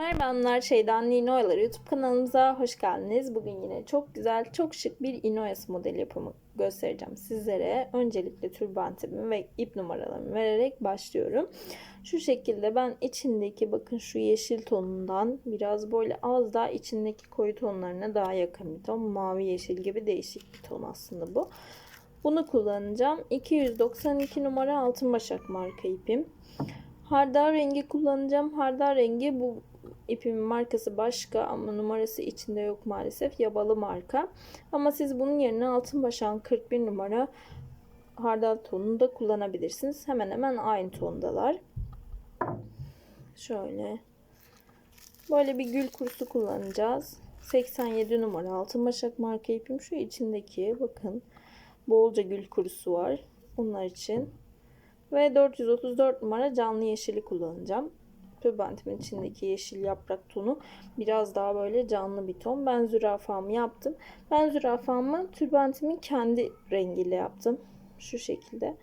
Merhaba hanımlar, Şeydan Inoyaları YouTube kanalımıza hoş geldiniz. Bugün yine çok güzel, çok şık bir inoyası modeli yapımı göstereceğim sizlere. Öncelikle türbantimi ve ip numaralarımı vererek başlıyorum. Şu şekilde ben içindeki bakın şu yeşil tonundan biraz böyle az daha içindeki koyu tonlarına daha yakın bir ton. Mavi yeşil gibi değişik bir ton aslında bu. Bunu kullanacağım. 292 numara altın başak marka ipim. Hardal rengi kullanacağım. Hardal rengi bu ipimin markası başka ama numarası içinde yok maalesef. Yabalı marka. Ama siz bunun yerine altın başağın 41 numara hardal tonunu da kullanabilirsiniz. Hemen hemen aynı tondalar. Şöyle. Böyle bir gül kurusu kullanacağız. 87 numara altın başak marka ipim. Şu içindeki bakın bolca gül kurusu var. Onlar için. Ve 434 numara canlı yeşili kullanacağım. Tülbentimin içindeki yeşil yaprak tonu biraz daha böyle canlı bir ton. Ben zürafamı yaptım. Ben zürafamı tülbentimin kendi rengiyle yaptım. Şu şekilde.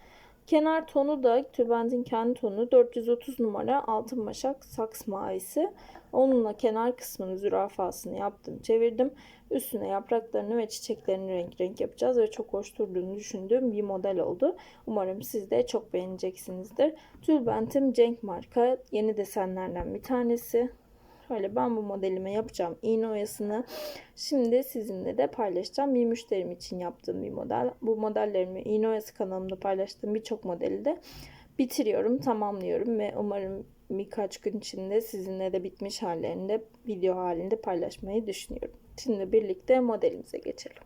Kenar tonu da tülbentin kendi tonu 430 numara altın başak saks mavisi. Onunla kenar kısmını zürafasını yaptım, çevirdim. Üstüne yapraklarını ve çiçeklerini renk renk yapacağız ve çok hoş durduğunu düşündüğüm bir model oldu. Umarım siz de çok beğeneceksinizdir. Tülbentim Cenk marka yeni desenlerden bir tanesi. Şöyle ben bu modelime yapacağım iğne oyasını. Şimdi sizinle de paylaşacağım. Bir müşterim için yaptığım bir model. Bu modellerimi iğne oyası kanalımda paylaştığım birçok modeli de bitiriyorum, tamamlıyorum ve umarım birkaç gün içinde sizinle de bitmiş hallerinde video halinde paylaşmayı düşünüyorum. Şimdi birlikte modelimize geçelim.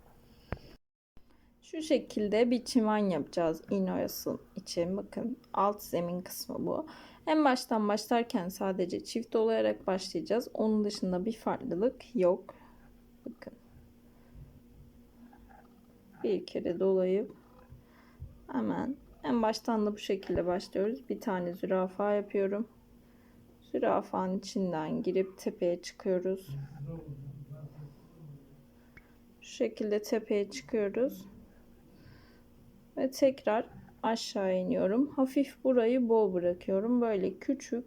Şu şekilde bir çimen yapacağız iğne oyası için. Bakın alt zemin kısmı bu. En baştan başlarken sadece çift dolayarak başlayacağız. Onun dışında bir farklılık yok. Bakın. Bir kere dolayıp hemen en baştan da bu şekilde başlıyoruz. Bir tane zürafa yapıyorum. Zürafanın içinden girip tepeye çıkıyoruz. Şu şekilde tepeye çıkıyoruz. Ve tekrar aşağı iniyorum. Hafif burayı bol bırakıyorum. Böyle küçük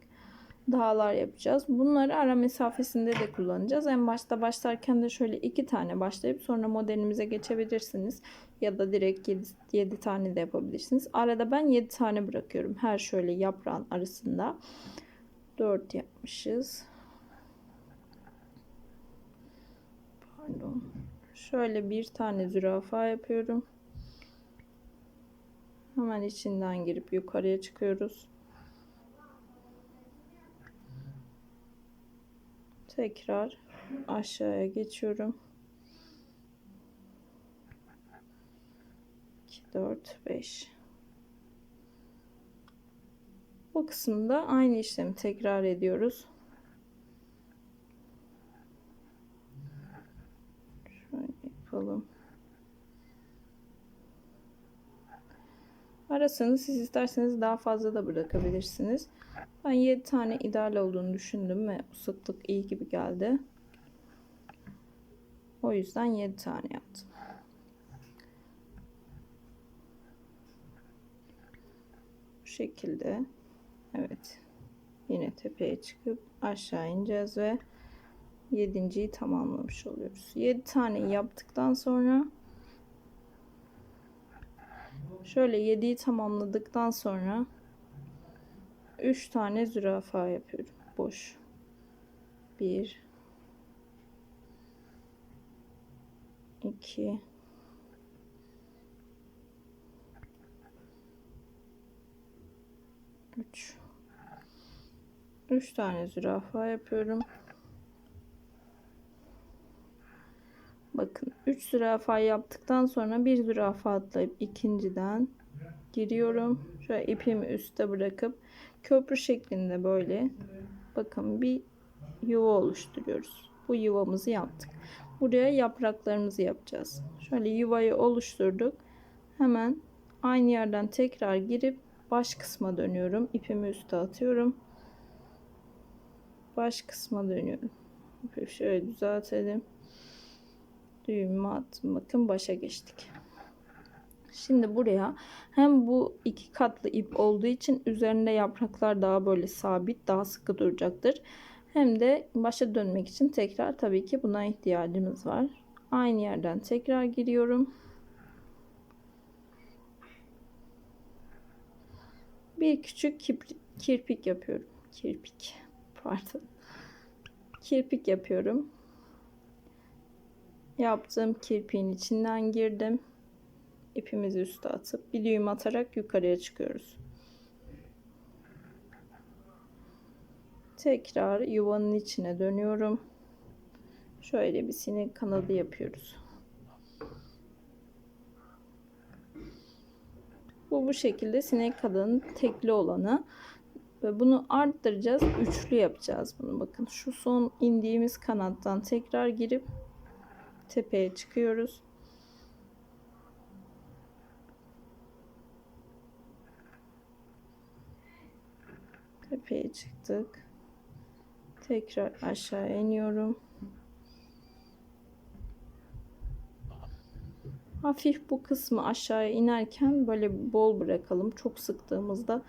dağlar yapacağız. Bunları ara mesafesinde de kullanacağız. En başta başlarken de şöyle iki tane başlayıp sonra modelimize geçebilirsiniz. Ya da direkt 7, 7 tane de yapabilirsiniz. Arada ben 7 tane bırakıyorum. Her şöyle yaprağın arasında. 4 yapmışız. Pardon. Şöyle bir tane zürafa yapıyorum. Hemen içinden girip yukarıya çıkıyoruz. Tekrar aşağıya geçiyorum. 2 4 5 Bu kısımda aynı işlemi tekrar ediyoruz. Şöyle yapalım. Arasını siz isterseniz daha fazla da bırakabilirsiniz. Ben 7 tane ideal olduğunu düşündüm ve sıklık iyi gibi geldi. O yüzden 7 tane yaptım. Bu şekilde. Evet. Yine tepeye çıkıp aşağı ineceğiz ve 7.yi tamamlamış oluyoruz. 7 tane yaptıktan sonra Şöyle 7'yi tamamladıktan sonra 3 tane zürafa yapıyorum. Boş. 1 2 3 3 tane zürafa yapıyorum. Bakın 3 zürafa yaptıktan sonra bir zürafa atlayıp ikinciden giriyorum. Şöyle ipimi üstte bırakıp köprü şeklinde böyle bakın bir yuva oluşturuyoruz. Bu yuvamızı yaptık. Buraya yapraklarımızı yapacağız. Şöyle yuvayı oluşturduk. Hemen aynı yerden tekrar girip baş kısma dönüyorum. İpimi üste atıyorum. Baş kısma dönüyorum. Şöyle düzeltelim düğümü attım. Bakın başa geçtik. Şimdi buraya hem bu iki katlı ip olduğu için üzerinde yapraklar daha böyle sabit, daha sıkı duracaktır. Hem de başa dönmek için tekrar tabii ki buna ihtiyacımız var. Aynı yerden tekrar giriyorum. Bir küçük kirpik yapıyorum. Kirpik. Pardon. Kirpik yapıyorum. Yaptığım kirpiğin içinden girdim. İpimizi üste atıp bir düğüm atarak yukarıya çıkıyoruz. Tekrar yuvanın içine dönüyorum. Şöyle bir sinek kanadı yapıyoruz. Bu bu şekilde sinek kanadının tekli olanı. Ve bunu arttıracağız. Üçlü yapacağız bunu. Bakın şu son indiğimiz kanattan tekrar girip tepeye çıkıyoruz. Tepeye çıktık. Tekrar aşağı iniyorum. Hafif bu kısmı aşağıya inerken böyle bol bırakalım. Çok sıktığımızda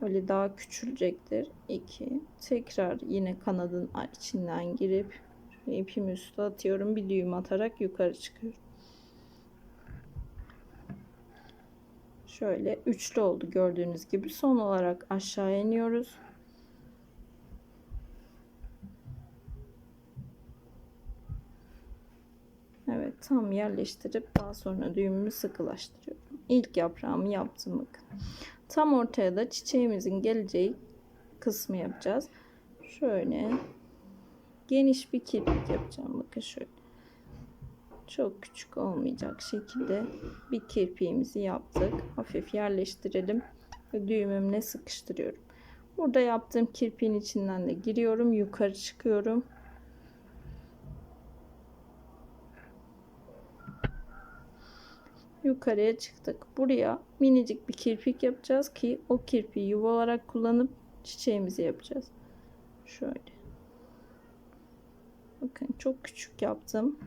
böyle daha küçülecektir. 2. Tekrar yine kanadın içinden girip ipimi üstü atıyorum. Bir düğüm atarak yukarı çıkıyorum. Şöyle üçlü oldu gördüğünüz gibi. Son olarak aşağı iniyoruz. Evet tam yerleştirip daha sonra düğümümü sıkılaştırıyorum. İlk yaprağımı yaptım bakın. Tam ortaya da çiçeğimizin geleceği kısmı yapacağız. Şöyle geniş bir kirpik yapacağım. Bakın şöyle. Çok küçük olmayacak şekilde bir kirpiğimizi yaptık. Hafif yerleştirelim ve düğümümle sıkıştırıyorum. Burada yaptığım kirpiğin içinden de giriyorum. Yukarı çıkıyorum. yukarıya çıktık. Buraya minicik bir kirpik yapacağız ki o kirpiği yuva olarak kullanıp çiçeğimizi yapacağız. Şöyle. Bakın çok küçük yaptım.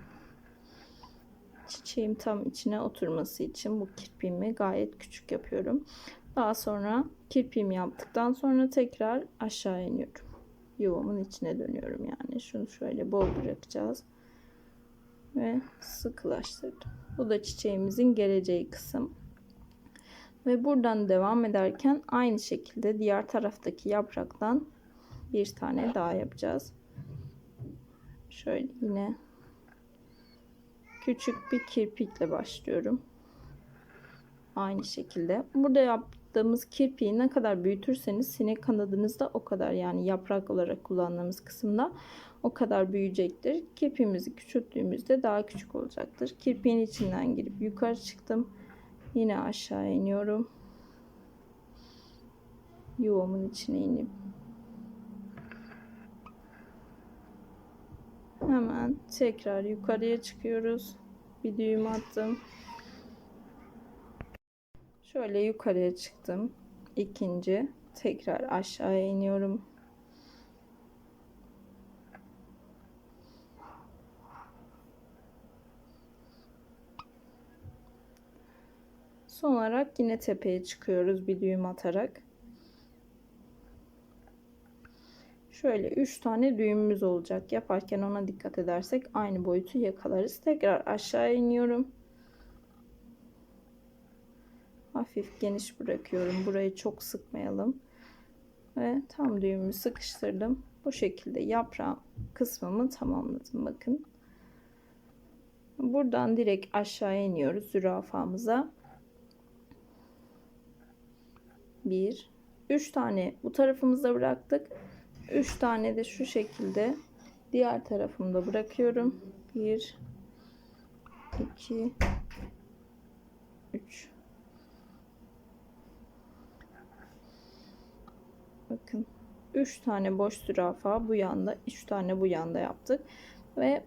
Çiçeğim tam içine oturması için bu kirpiğimi gayet küçük yapıyorum. Daha sonra kirpiğimi yaptıktan sonra tekrar aşağı iniyorum. Yuvamın içine dönüyorum yani. Şunu şöyle bol bırakacağız. Ve sıkılaştırdım. Bu da çiçeğimizin geleceği kısım. Ve buradan devam ederken aynı şekilde diğer taraftaki yapraktan bir tane daha yapacağız. Şöyle yine küçük bir kirpikle başlıyorum. Aynı şekilde. Burada yaptığımız kirpiği ne kadar büyütürseniz sinek kanadınızda o kadar yani yaprak olarak kullandığımız kısımda o kadar büyüyecektir. Kirpiğimizi küçülttüğümüzde daha küçük olacaktır. Kirpiğin içinden girip yukarı çıktım. Yine aşağı iniyorum. Yuvamın içine inip hemen tekrar yukarıya çıkıyoruz. Bir düğüm attım. Şöyle yukarıya çıktım. İkinci tekrar aşağıya iniyorum. Son olarak yine tepeye çıkıyoruz bir düğüm atarak. Şöyle 3 tane düğümümüz olacak. Yaparken ona dikkat edersek aynı boyutu yakalarız. Tekrar aşağı iniyorum. Hafif geniş bırakıyorum. Burayı çok sıkmayalım. Ve tam düğümü sıkıştırdım. Bu şekilde yaprağım kısmımı tamamladım. Bakın. Buradan direkt aşağı iniyoruz zürafamıza. 1 3 tane bu tarafımızda bıraktık. 3 tane de şu şekilde diğer tarafımda bırakıyorum. 1 2 3 Bakın 3 tane boş zürafa bu yanda 3 tane bu yanda yaptık ve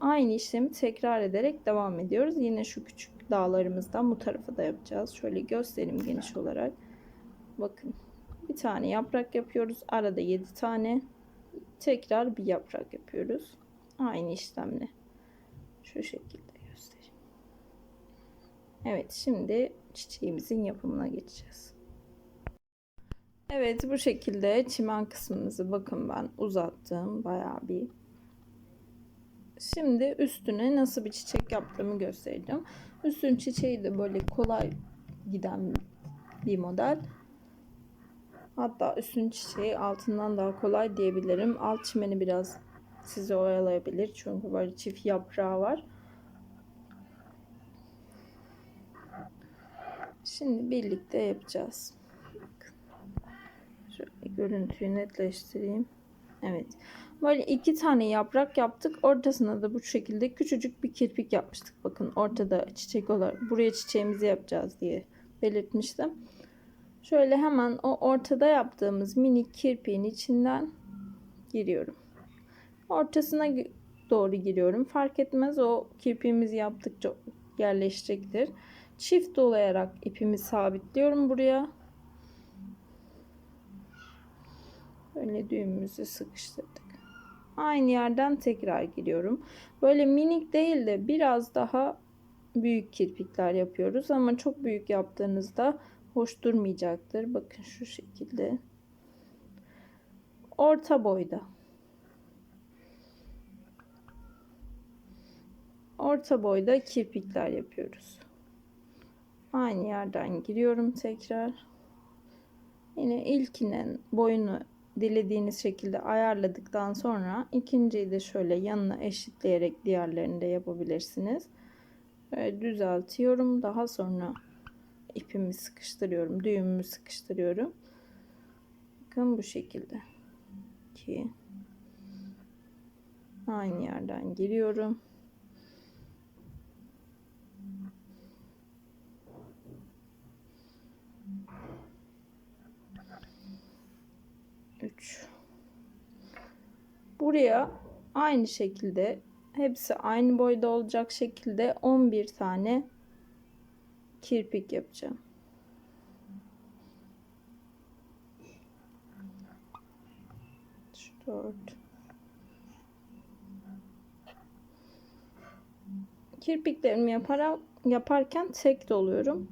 aynı işlemi tekrar ederek devam ediyoruz. Yine şu küçük dağlarımızdan bu tarafa da yapacağız. Şöyle göstereyim geniş olarak. Bakın bir tane yaprak yapıyoruz. Arada 7 tane. Tekrar bir yaprak yapıyoruz. Aynı işlemle. Şu şekilde göstereyim. Evet şimdi çiçeğimizin yapımına geçeceğiz. Evet bu şekilde çimen kısmımızı bakın ben uzattım bayağı bir. Şimdi üstüne nasıl bir çiçek yaptığımı göstereceğim. Üstün çiçeği de böyle kolay giden bir model. Hatta üstün çiçeği altından daha kolay diyebilirim. Alt çimeni biraz sizi oyalayabilir. Çünkü böyle çift yaprağı var. Şimdi birlikte yapacağız. Şöyle görüntüyü netleştireyim. Evet. Böyle iki tane yaprak yaptık. Ortasına da bu şekilde küçücük bir kirpik yapmıştık. Bakın ortada çiçek olarak buraya çiçeğimizi yapacağız diye belirtmiştim. Şöyle hemen o ortada yaptığımız minik kirpiğin içinden giriyorum. Ortasına doğru giriyorum. Fark etmez o kirpiğimizi yaptıkça yerleşecektir. Çift dolayarak ipimi sabitliyorum buraya. Böyle düğümümüzü sıkıştırdık. Aynı yerden tekrar giriyorum. Böyle minik değil de biraz daha büyük kirpikler yapıyoruz ama çok büyük yaptığınızda hoş durmayacaktır. Bakın şu şekilde. Orta boyda. Orta boyda kirpikler yapıyoruz. Aynı yerden giriyorum tekrar. Yine ilkinin boyunu dilediğiniz şekilde ayarladıktan sonra ikinciyi de şöyle yanına eşitleyerek diğerlerini de yapabilirsiniz. Böyle düzeltiyorum. Daha sonra ipimi sıkıştırıyorum. Düğümümü sıkıştırıyorum. Bakın bu şekilde. 2 Aynı yerden giriyorum. Üç. Buraya aynı şekilde hepsi aynı boyda olacak şekilde 11 tane kirpik yapacağım. Dört. Kirpiklerimi yaparak, yaparken tek doluyorum.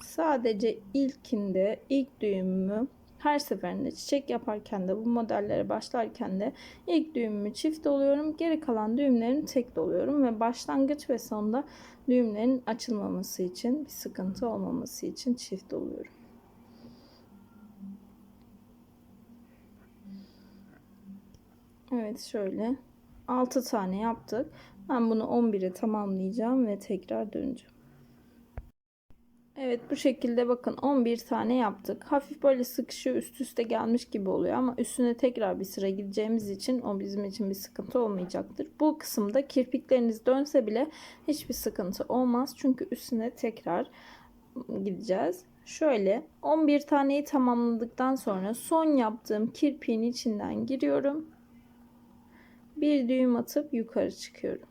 Sadece ilkinde ilk düğümümü her seferinde çiçek yaparken de bu modellere başlarken de ilk düğümümü çift doluyorum. Geri kalan düğümlerini tek doluyorum ve başlangıç ve sonda düğümlerin açılmaması için bir sıkıntı olmaması için çift doluyorum. Evet şöyle 6 tane yaptık. Ben bunu 11'e tamamlayacağım ve tekrar döneceğim. Evet bu şekilde bakın 11 tane yaptık. Hafif böyle sıkışıyor üst üste gelmiş gibi oluyor ama üstüne tekrar bir sıra gideceğimiz için o bizim için bir sıkıntı olmayacaktır. Bu kısımda kirpikleriniz dönse bile hiçbir sıkıntı olmaz. Çünkü üstüne tekrar gideceğiz. Şöyle 11 taneyi tamamladıktan sonra son yaptığım kirpiğin içinden giriyorum. Bir düğüm atıp yukarı çıkıyorum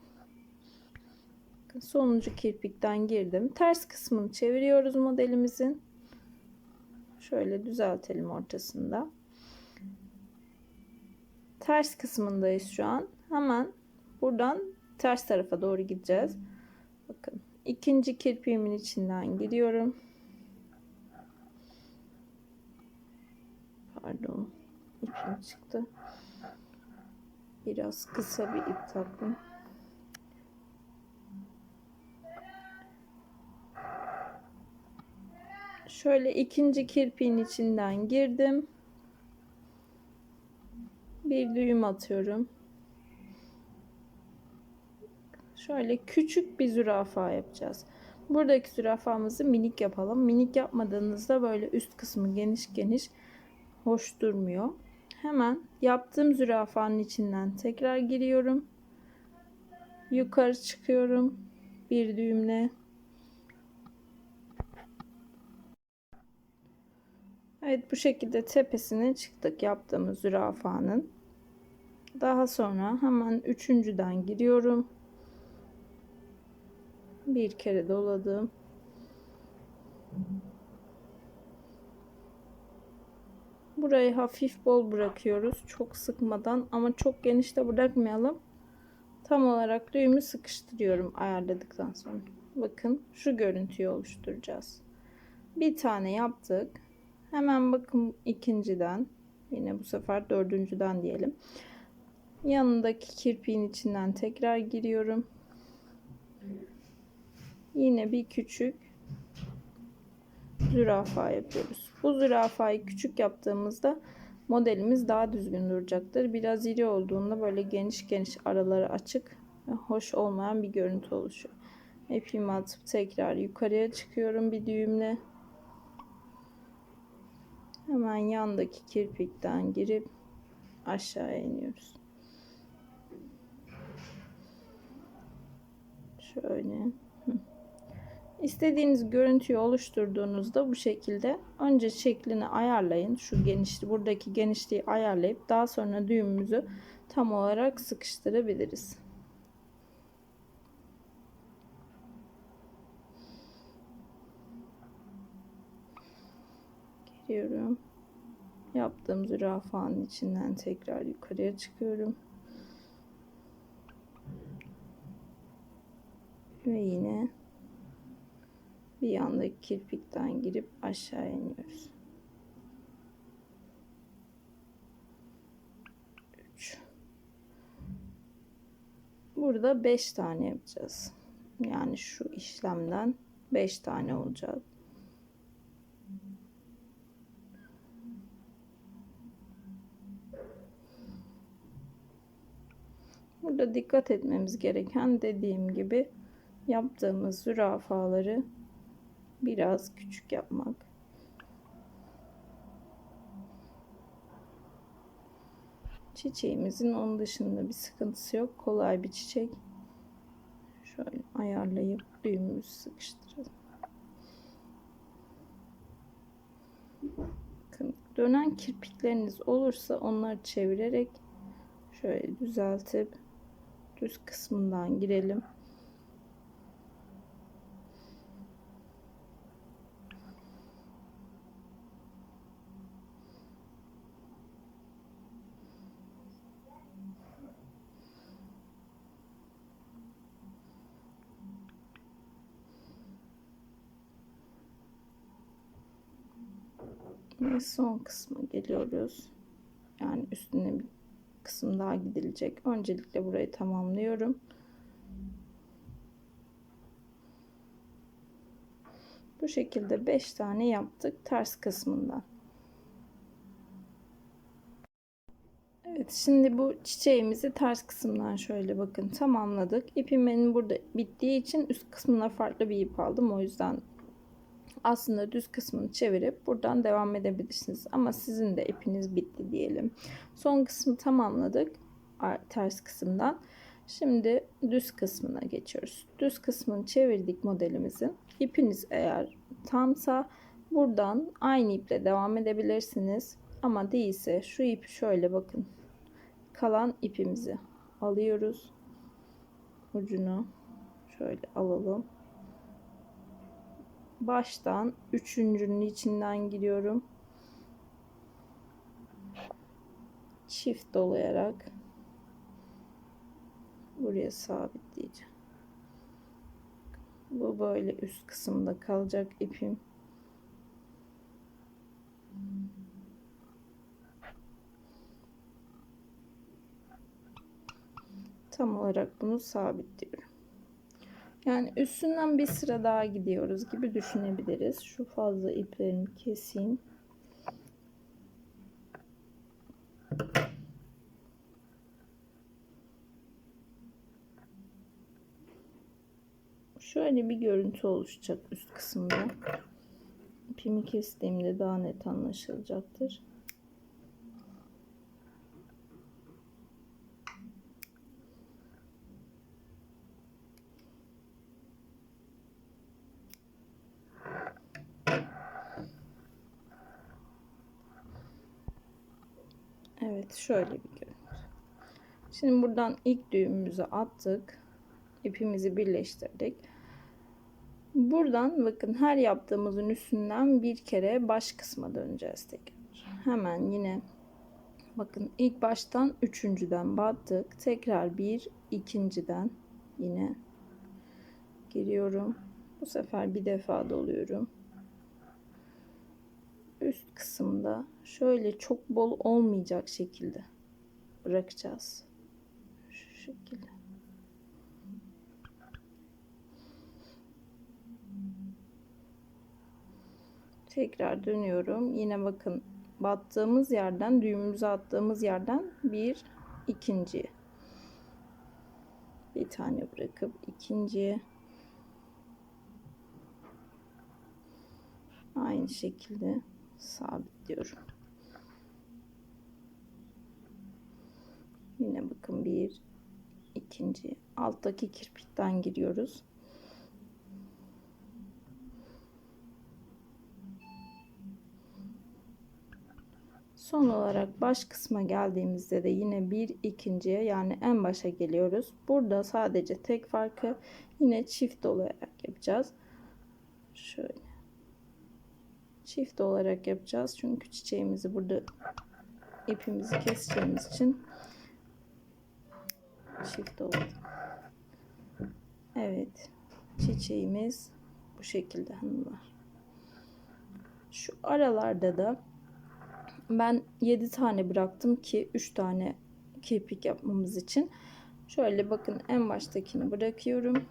sonuncu kirpikten girdim. Ters kısmını çeviriyoruz modelimizin. Şöyle düzeltelim ortasında. Ters kısmındayız şu an. Hemen buradan ters tarafa doğru gideceğiz. Bakın ikinci kirpiğimin içinden gidiyorum. Pardon. ipim çıktı. Biraz kısa bir ip taktım. Şöyle ikinci kirpiğin içinden girdim. Bir düğüm atıyorum. Şöyle küçük bir zürafa yapacağız. Buradaki zürafamızı minik yapalım. Minik yapmadığınızda böyle üst kısmı geniş geniş hoş durmuyor. Hemen yaptığım zürafanın içinden tekrar giriyorum. Yukarı çıkıyorum. Bir düğümle Evet bu şekilde tepesine çıktık yaptığımız zürafanın. Daha sonra hemen üçüncüden giriyorum. Bir kere doladım. Burayı hafif bol bırakıyoruz. Çok sıkmadan ama çok geniş de bırakmayalım. Tam olarak düğümü sıkıştırıyorum ayarladıktan sonra. Bakın şu görüntüyü oluşturacağız. Bir tane yaptık. Hemen bakın ikinciden. Yine bu sefer dördüncüden diyelim. Yanındaki kirpiğin içinden tekrar giriyorum. Yine bir küçük zürafa yapıyoruz. Bu zürafayı küçük yaptığımızda modelimiz daha düzgün duracaktır. Biraz iri olduğunda böyle geniş geniş araları açık ve hoş olmayan bir görüntü oluşuyor. İpimi atıp tekrar yukarıya çıkıyorum bir düğümle. Hemen yandaki kirpikten girip aşağıya iniyoruz. Şöyle. İstediğiniz görüntüyü oluşturduğunuzda bu şekilde önce şeklini ayarlayın. Şu genişliği, buradaki genişliği ayarlayıp daha sonra düğümümüzü tam olarak sıkıştırabiliriz. Giriyorum. Yaptığım zürafanın içinden tekrar yukarıya çıkıyorum. Ve yine bir yandaki kirpikten girip aşağı iniyoruz. 3 Burada 5 tane yapacağız. Yani şu işlemden 5 tane olacak. Burada dikkat etmemiz gereken dediğim gibi yaptığımız zürafaları biraz küçük yapmak. Çiçeğimizin onun dışında bir sıkıntısı yok. Kolay bir çiçek. Şöyle ayarlayıp düğümümüzü sıkıştıralım. Dönen kirpikleriniz olursa onları çevirerek şöyle düzeltip düz kısmından girelim. Ve son kısma geliyoruz. Yani üstüne bir kısım daha gidilecek. Öncelikle burayı tamamlıyorum. Bu şekilde 5 tane yaptık ters kısmından. Evet şimdi bu çiçeğimizi ters kısımdan şöyle bakın tamamladık. İpim benim burada bittiği için üst kısmına farklı bir ip aldım. O yüzden aslında düz kısmını çevirip buradan devam edebilirsiniz. Ama sizin de ipiniz bitti diyelim. Son kısmı tamamladık ters kısımdan. Şimdi düz kısmına geçiyoruz. Düz kısmını çevirdik modelimizin. İpiniz eğer tamsa buradan aynı iple devam edebilirsiniz. Ama değilse şu ipi şöyle bakın. Kalan ipimizi alıyoruz. Ucunu şöyle alalım baştan üçüncünün içinden giriyorum. Çift dolayarak buraya sabitleyeceğim. Bu böyle üst kısımda kalacak ipim. Tam olarak bunu sabitliyorum. Yani üstünden bir sıra daha gidiyoruz gibi düşünebiliriz. Şu fazla iplerimi keseyim. Şöyle bir görüntü oluşacak üst kısımda. İpimi kestiğimde daha net anlaşılacaktır. Evet şöyle bir görüntü. Şimdi buradan ilk düğümümüzü attık. İpimizi birleştirdik. Buradan bakın her yaptığımızın üstünden bir kere baş kısma döneceğiz tekrar. Hemen yine bakın ilk baştan üçüncüden battık. Tekrar bir ikinciden yine giriyorum. Bu sefer bir defa doluyorum. Üst kısımda şöyle çok bol olmayacak şekilde bırakacağız. Şu şekilde. Tekrar dönüyorum. Yine bakın battığımız yerden düğümümüzü attığımız yerden bir ikinci bir tane bırakıp ikinciye aynı şekilde sabitliyorum. Yine bakın bir ikinci alttaki kirpikten giriyoruz. Son olarak baş kısma geldiğimizde de yine bir ikinciye yani en başa geliyoruz. Burada sadece tek farkı yine çift olarak yapacağız. Şöyle. Çift olarak yapacağız. Çünkü çiçeğimizi burada ipimizi keseceğimiz için çift oldu. Evet. Çiçeğimiz bu şekilde hanımlar. Şu aralarda da ben 7 tane bıraktım ki 3 tane kirpik yapmamız için. Şöyle bakın en baştakini bırakıyorum.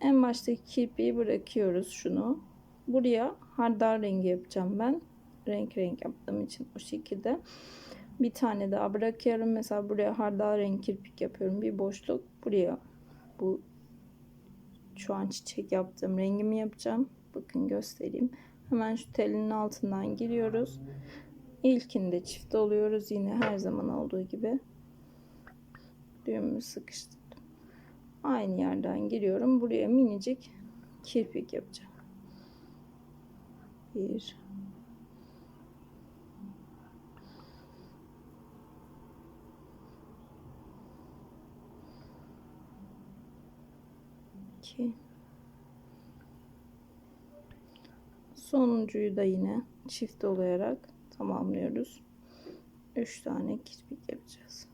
En baştaki kirpiği bırakıyoruz şunu. Buraya hardal rengi yapacağım ben. Renk renk yaptığım için o şekilde. Bir tane daha bırakıyorum. Mesela buraya hardal renk kirpik yapıyorum. Bir boşluk. Buraya bu şu an çiçek yaptığım rengimi yapacağım. Bakın göstereyim. Hemen şu telin altından giriyoruz. İlkinde çift oluyoruz. Yine her zaman olduğu gibi. Düğümü sıkıştırdım. Aynı yerden giriyorum. Buraya minicik kirpik yapacağım. Bir. iki. Sonuncuyu da yine çift olarak tamamlıyoruz. 3 tane kirpik yapacağız.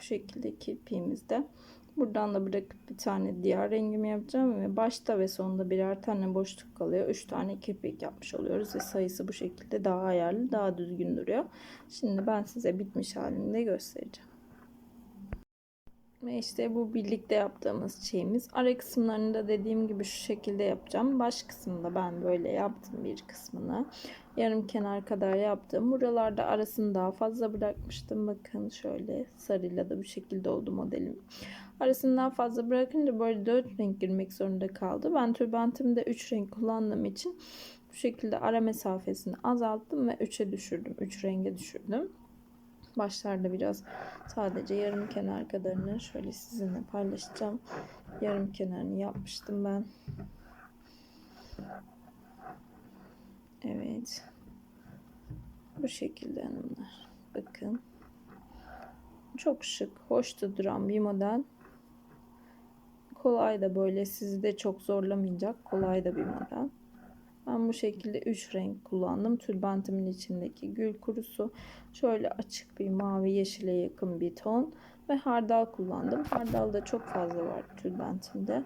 Bu şekilde kirpiğimizde. Buradan da bırakıp bir tane diğer rengimi yapacağım ve başta ve sonunda birer tane boşluk kalıyor. 3 tane kirpik yapmış oluyoruz ve sayısı bu şekilde daha ayarlı, daha düzgün duruyor. Şimdi ben size bitmiş halini de göstereceğim. Ve işte bu birlikte yaptığımız şeyimiz. Ara kısımlarını da dediğim gibi şu şekilde yapacağım. Baş kısmında ben böyle yaptım bir kısmını. Yarım kenar kadar yaptım. Buralarda arasını daha fazla bırakmıştım. Bakın şöyle sarıyla da bu şekilde oldu modelim. Arasını daha fazla bırakınca böyle 4 renk girmek zorunda kaldı. Ben tülbentimde 3 renk kullandığım için bu şekilde ara mesafesini azalttım ve 3'e düşürdüm. 3 renge düşürdüm. Başlarda biraz sadece yarım kenar kadarını şöyle sizinle paylaşacağım. Yarım kenarını yapmıştım ben. Evet. Bu şekilde hanımlar. Bakın. Çok şık, hoş da duran bir model. Kolay da böyle sizi de çok zorlamayacak. Kolay da bir model. Ben bu şekilde 3 renk kullandım. Tülbentimin içindeki gül kurusu. Şöyle açık bir mavi yeşile yakın bir ton. Ve hardal kullandım. Hardal da çok fazla var tülbentimde.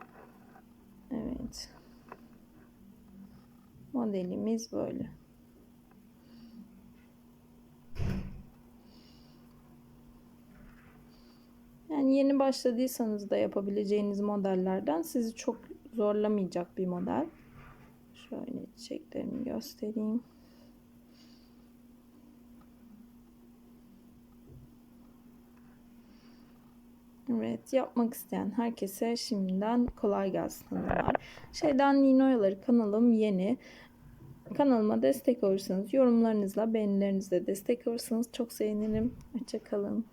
Evet. Modelimiz böyle. Yani yeni başladıysanız da yapabileceğiniz modellerden sizi çok zorlamayacak bir model. Şöyle çiçeklerimi göstereyim. Evet yapmak isteyen herkese şimdiden kolay gelsin hanımlar. Şeyden Ninoyaları kanalım yeni. Kanalıma destek olursanız yorumlarınızla beğenilerinizle destek olursanız çok sevinirim. Hoşçakalın.